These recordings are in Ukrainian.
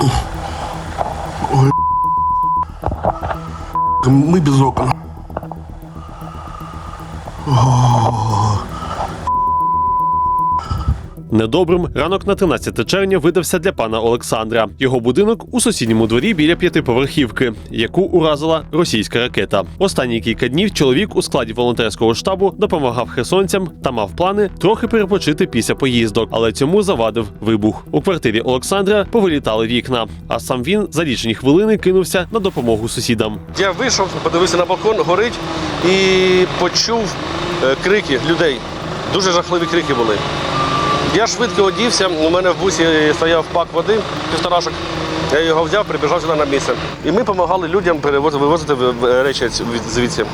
Ой, мы без окон. Недобрим ранок на 13 червня видався для пана Олександра. Його будинок у сусідньому дворі біля п'ятиповерхівки, яку уразила російська ракета. Останні кілька днів чоловік у складі волонтерського штабу допомагав херсонцям та мав плани трохи перепочити після поїздок, але цьому завадив вибух. У квартирі Олександра повилітали вікна, а сам він за лічені хвилини кинувся на допомогу сусідам. Я вийшов, подивився на балкон, горить і почув е, крики людей. Дуже жахливі крики були. Я швидко одівся, у мене в бусі стояв пак води, півторашок. Я його взяв, прибіжав сюди на місце. І ми допомагали людям перевозити, вивозити речі звідси.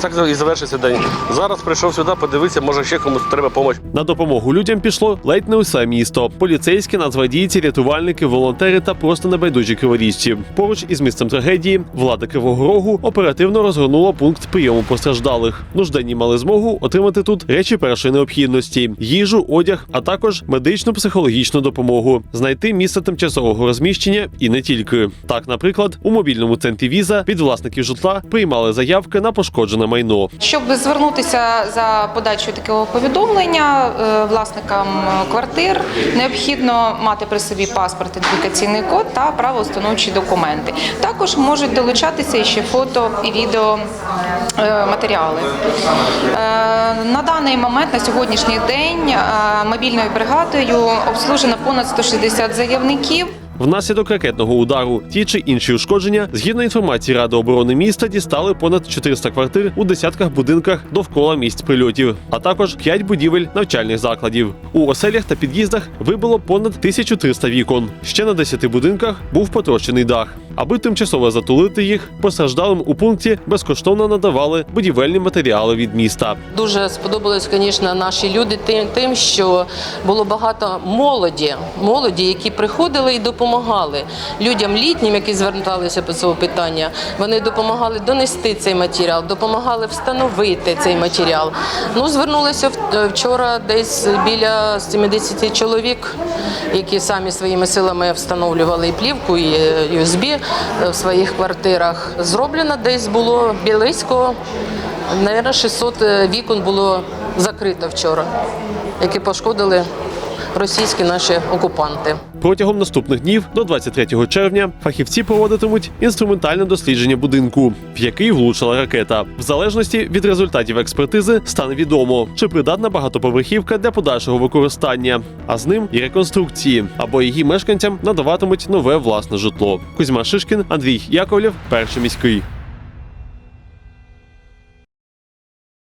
Так і завершився день. Зараз прийшов сюди, подивитися, може ще комусь треба допомога. На допомогу людям пішло ледь не усе місто. Поліцейські, нацгвардійці, рятувальники, волонтери та просто небайдужі криворіжці. Поруч із місцем трагедії влада Кривого Рогу оперативно розгорнула пункт прийому постраждалих. Нужденні мали змогу отримати тут речі першої необхідності: їжу, одяг, а також медичну психологічну допомогу, знайти місце тимчасового розміщення і не тільки. Так, наприклад, у мобільному центрі віза від власників житла приймали заявки на пошкоджене майно. Щоб звернутися за подачою такого повідомлення е, власникам квартир, необхідно мати при собі паспорт, ідентифікаційний код та правоустановчі документи. Також можуть долучатися ще фото і відео е, матеріали. Е, На даний момент, на сьогоднішній день, мобільною бригадою обслужено понад 160 заявників. Внаслідок ракетного удару ті чи інші ушкодження, згідно інформації Ради оборони міста, дістали понад 400 квартир у десятках будинках довкола місць прильотів, а також 5 будівель навчальних закладів. У оселях та під'їздах вибило понад 1300 вікон. Ще на 10 будинках був потрощений дах. Аби тимчасово затулити їх, постраждалим у пункті безкоштовно надавали будівельні матеріали від міста. Дуже сподобалось, звісно, наші люди тим, тим, що було багато молоді, молоді, які приходили і допомагали людям літнім, які зверталися по цього питання. Вони допомагали донести цей матеріал, допомагали встановити цей матеріал. Ну, звернулися вчора десь біля 70 чоловік, які самі своїми силами встановлювали і плівку, і е, USB в своїх квартирах. Зроблено десь було близько Наверно, 600 вікон було закрито вчора, які пошкодили російські наші окупанти. Протягом наступних днів до 23 червня фахівці проводитимуть інструментальне дослідження будинку, в який влучила ракета. В залежності від результатів експертизи стане відомо, чи придатна багатоповерхівка для подальшого використання, а з ним і реконструкції, або її мешканцям надаватимуть нове власне житло. Кузьма Шишкін, Андрій Яковлєв, перший міський.